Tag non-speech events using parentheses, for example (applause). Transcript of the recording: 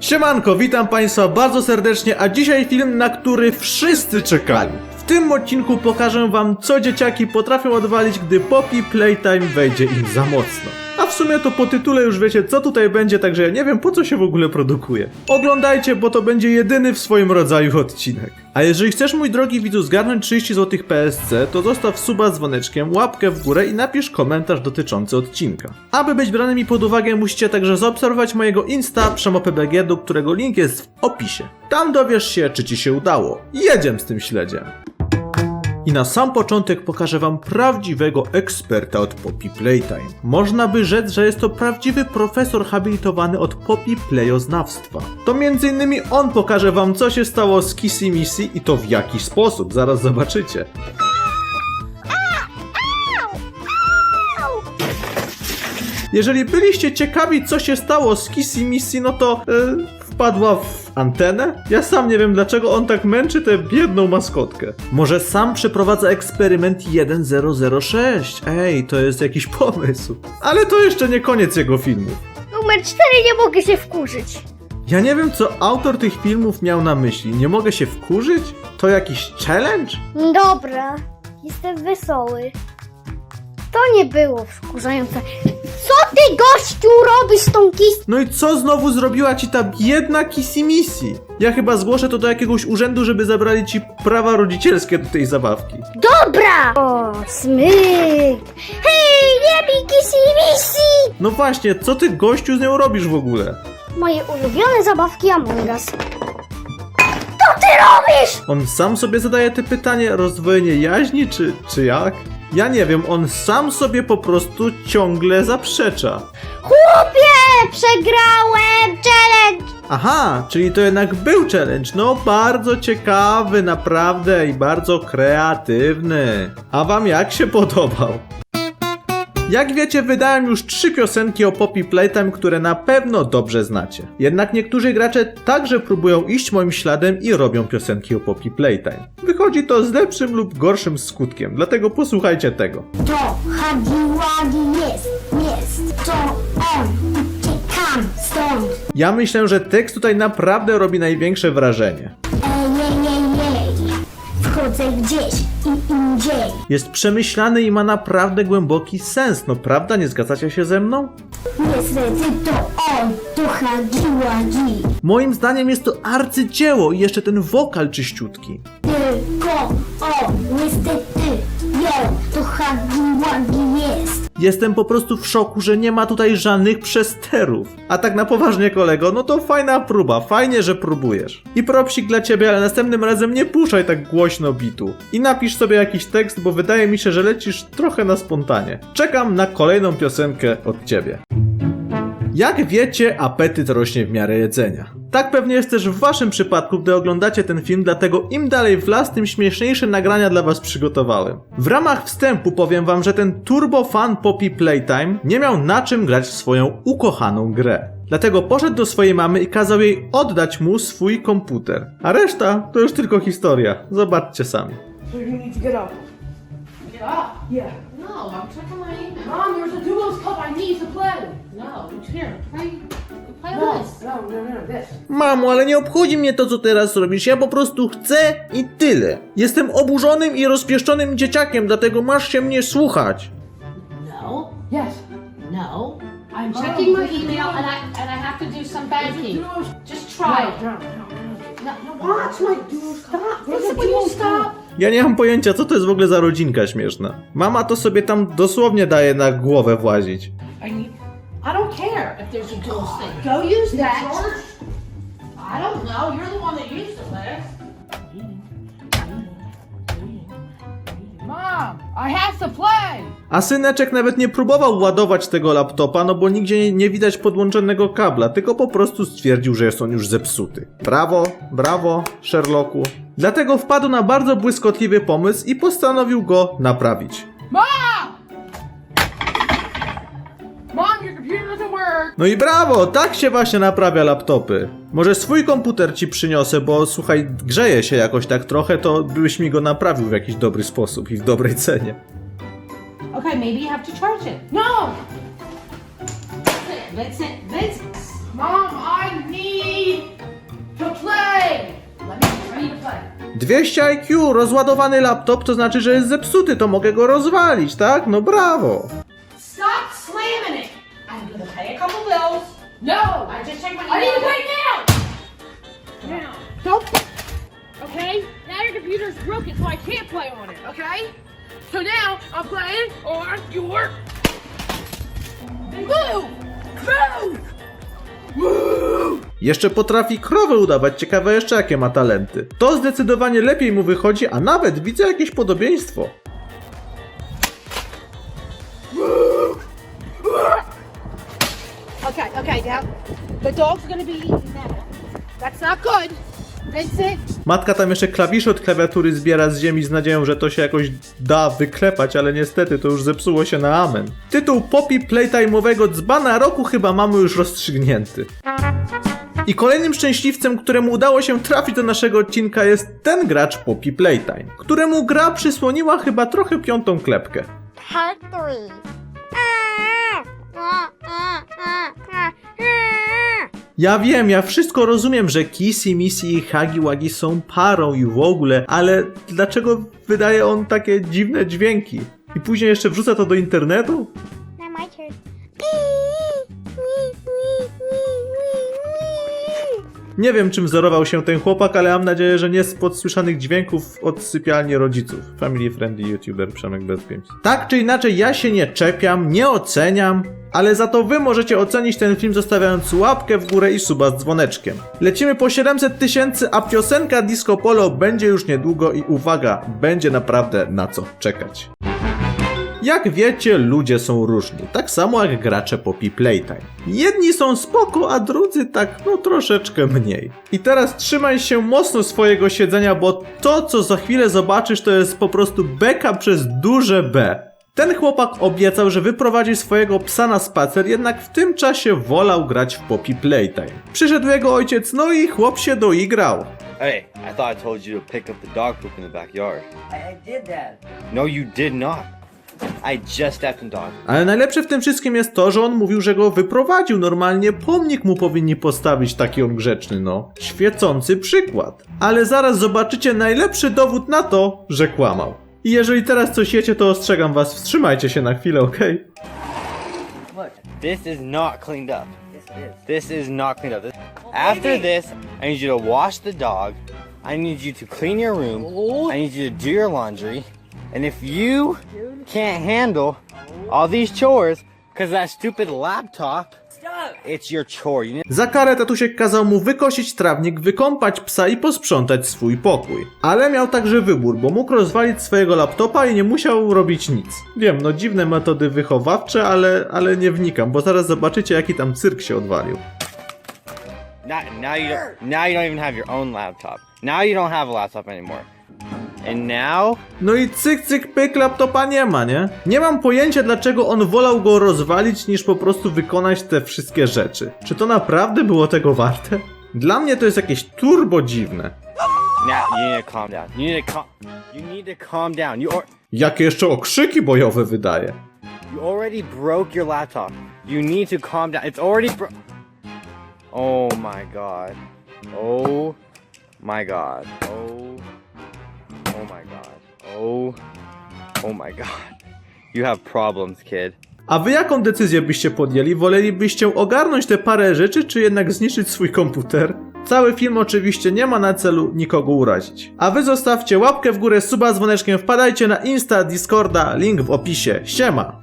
Siemanko, witam Państwa bardzo serdecznie, a dzisiaj film, na który wszyscy czekali. W tym odcinku pokażę Wam, co dzieciaki potrafią odwalić, gdy Poppy Playtime wejdzie im za mocno. W sumie to po tytule już wiecie, co tutaj będzie, także ja nie wiem, po co się w ogóle produkuje. Oglądajcie, bo to będzie jedyny w swoim rodzaju odcinek. A jeżeli chcesz, mój drogi widzu, zgarnąć 30 zł PSC, to zostaw suba z dzwoneczkiem, łapkę w górę i napisz komentarz dotyczący odcinka. Aby być branymi pod uwagę, musicie także zaobserwować mojego Insta PrzemoPBG, do którego link jest w opisie. Tam dowiesz się, czy ci się udało. Jedziem z tym śledziem. I na sam początek pokażę wam prawdziwego eksperta od Poppy Playtime. Można by rzec, że jest to prawdziwy profesor habilitowany od Poppy Playoznawstwa. To innymi on pokaże wam co się stało z Kissy Missy i to w jaki sposób, zaraz zobaczycie. Jeżeli byliście ciekawi co się stało z Kissy Missy, no to e, wpadła w antenę? Ja sam nie wiem dlaczego on tak męczy tę biedną maskotkę. Może sam przeprowadza eksperyment 1006. Ej, to jest jakiś pomysł. Ale to jeszcze nie koniec jego filmów. Numer 4 nie mogę się wkurzyć. Ja nie wiem co autor tych filmów miał na myśli. Nie mogę się wkurzyć? To jakiś challenge? Dobra, jestem wesoły. To nie było wkurzające. Co ty gościu robisz z tą kist? No i co znowu zrobiła ci ta biedna Kissy Missy? Ja chyba zgłoszę to do jakiegoś urzędu, żeby zabrali ci prawa rodzicielskie do tej zabawki. Dobra! O, smyk! Hej, nie bij kisi misi! No właśnie, co ty gościu z nią robisz w ogóle? Moje ulubione zabawki Among Us. Co ty robisz? On sam sobie zadaje te pytanie, rozdwojenie jaźni, czy, czy jak? Ja nie wiem, on sam sobie po prostu ciągle zaprzecza. Chłopie, przegrałem challenge! Aha, czyli to jednak był challenge. No, bardzo ciekawy, naprawdę i bardzo kreatywny. A wam jak się podobał? Jak wiecie, wydałem już trzy piosenki o Poppy Playtime, które na pewno dobrze znacie. Jednak niektórzy gracze także próbują iść moim śladem i robią piosenki o Poppy Playtime. Wychodzi to z lepszym lub gorszym skutkiem, dlatego posłuchajcie tego. To Hagiwagi jest, jest, to on, uciekam stąd. Ja myślę, że tekst tutaj naprawdę robi największe wrażenie. Wchodzę gdzieś i indziej. Jest przemyślany i ma naprawdę głęboki sens, no prawda? Nie zgadzacie się ze mną? Niestety to on, to Hagiwagi. Moim zdaniem jest to arcydzieło i jeszcze ten wokal czyściutki. Tylko on, niestety, jo, to Hagiwagi jest. Jestem po prostu w szoku, że nie ma tutaj żadnych przesterów. A tak na poważnie, kolego, no to fajna próba, fajnie, że próbujesz. I propsik dla ciebie, ale następnym razem nie puszczaj tak głośno bitu. I napisz sobie jakiś tekst, bo wydaje mi się, że lecisz trochę na spontanie. Czekam na kolejną piosenkę od ciebie. Jak wiecie, apetyt rośnie w miarę jedzenia. Tak pewnie jest też w waszym przypadku, gdy oglądacie ten film, dlatego im dalej w las, tym śmieszniejsze nagrania dla was przygotowałem. W ramach wstępu powiem wam, że ten turbo fan Poppy Playtime nie miał na czym grać w swoją ukochaną grę. Dlatego poszedł do swojej mamy i kazał jej oddać mu swój komputer. A reszta to już tylko historia. Zobaczcie sami. Up. Yeah. No, I'm checking my email. Mom, there's a duos cup I need to play. No, here, play, play No, this. no, no, no, this. Mamo, ale nie obchodzi mnie to, co teraz robisz. Ja po prostu chcę i tyle. Jestem oburzonym i rozpieszczonym dzieciakiem, dlatego masz się mnie słuchać. No, Yes. no. I'm checking my email and I and I have to do some banking. Duos. Just try No, it. no, no, No, no, no. watch my duos cup. Listen, will you stop? Ja nie mam pojęcia, co to jest w ogóle za rodzinka śmieszna. Mama to sobie tam dosłownie daje na głowę włazić. I need. I don't care if there's a dual (gasps) thing. Go use that. George? I don't know. You're the one that used it last. A syneczek nawet nie próbował ładować tego laptopa, no bo nigdzie nie, widać podłączonego kabla, tylko po prostu stwierdził, że jest on już zepsuty. Brawo, brawo, Sherlocku. Dlatego wpadł na bardzo błyskotliwy pomysł i postanowił go naprawić. No i brawo, tak się właśnie naprawia laptopy. Może swój komputer ci przyniosę, bo słuchaj, grzeje się jakoś tak trochę, to byś mi go naprawił w jakiś dobry sposób i w dobrej cenie. Okay, maybe you have to charge it. No! Mom, I need to play! Let me, to play. 200 IQ, rozładowany laptop to znaczy, że jest zepsuty, to mogę go rozwalić, tak? No brawo! Couple bills. No! I just checked my I need to email. pay now! Now. Don't. Okay? Now your computer's broken, so I can't play on it, okay? So now I'm playing on your. Move! Move! Jeszcze potrafi krowę udawać, ciekawe jeszcze jakie ma talenty. To zdecydowanie lepiej mu wychodzi, a nawet widzę jakieś podobieństwo. Okay, now the dog's gonna be eating that. That's not good. Vincent, Matka tam jeszcze klawisze od klawiatury zbiera z ziemi z nadzieją, że to się jakoś da wyklepać, ale niestety to już zepsuło się na amen. Tytuł Poppy Playtime'owego dzbana roku chyba mamy już rozstrzygnięty. I kolejnym szczęśliwcem, któremu udało się trafić do naszego odcinka jest ten gracz Poppy Playtime, któremu gra przysłoniła chyba trochę piątą klepkę. Part 3. Ja wiem, ja wszystko rozumiem, że Kissy, Missy i Hagi Wagi są parą i w ogóle, ale dlaczego wydaje on takie dziwne dźwięki? I później jeszcze wrzuca to do internetu? Now my turn. Nie wiem, czym wzorował się ten chłopak, ale mam nadzieję, że nie z podsłyszanych dźwięków od sypialni rodziców. Family friendly youtuber Przemek Bez Games. Tak czy inaczej, ja się nie czepiam, nie oceniam, ale za to wy możecie ocenić ten film zostawiając łapkę w górę i suba z dzwoneczkiem. Lecimy po 700 tysięcy, a piosenka Disco Polo będzie już niedługo i uwaga, będzie naprawdę na co czekać. Jak wiecie, ludzie są różni, tak samo jak gracze Poppy Playtime. Jedni są spoko, a drudzy tak, no troszeczkę mniej. I teraz trzymaj się mocno swojego siedzenia, bo to, co za chwilę zobaczysz, to jest po prostu beka przez duże B. Ten chłopak obiecał, że wyprowadzi swojego psa na spacer, jednak w tym czasie wolał grać w Poppy Playtime. Przyszedł jego ojciec, no i chłop się doigrał. Hey, I thought I told you to pick up the dog poop in the backyard. I, I did that. No, you did not. I just stepped in dog. Ale najlepsze w tym wszystkim jest to, że on mówił, że go wyprowadził. Normalnie pomnik mu powinni postawić, taki on grzeczny, no. Świecący przykład. Ale zaraz zobaczycie najlepszy dowód na to, że kłamał. I jeżeli teraz coś jecie, to ostrzegam was, wstrzymajcie się na chwilę, okej? What? This is not cleaned up. This is. This is not cleaned up. This- After this, I need you to wash the dog. I need you to clean your room. I need you to do your laundry. And if you can't handle all these chores, because that stupid laptop! It's your chore. You need- Za karę tatusiek kazał mu wykosić trawnik, wykąpać psa i posprzątać swój pokój. Ale miał także wybór, bo mógł rozwalić swojego laptopa i nie musiał robić nic. Wiem, no dziwne metody wychowawcze, ale, ale nie wnikam, bo zaraz zobaczycie jaki tam cyrk się odwalił. Now, now you don't. Now you don't even have your own laptop. Now you don't have a laptop anymore. And now, No i cyk, cyk, pyk, laptopa nie ma, nie? Nie mam pojęcia, dlaczego on wolał go rozwalić, niż po prostu wykonać te wszystkie rzeczy. Czy to naprawdę było tego warte? Dla mnie to jest jakieś turbo dziwne. now you need to calm down. You need to calm. You need to calm down. You or, Jakie jeszcze okrzyki bojowe wydaje. you already broke your laptop. You need to calm down. It's already bro. Oh my god. Oh my god. Oh. Oh my god. Oh. Oh my god. You have problems, kid. A wy jaką decyzję byście podjęli? Wolelibyście ogarnąć te parę rzeczy, czy jednak zniszczyć swój komputer? Cały film oczywiście nie ma na celu nikogo urazić. A wy zostawcie łapkę w górę, suba z dzwoneczkiem, wpadajcie na Insta, Discorda, link w opisie. Siema!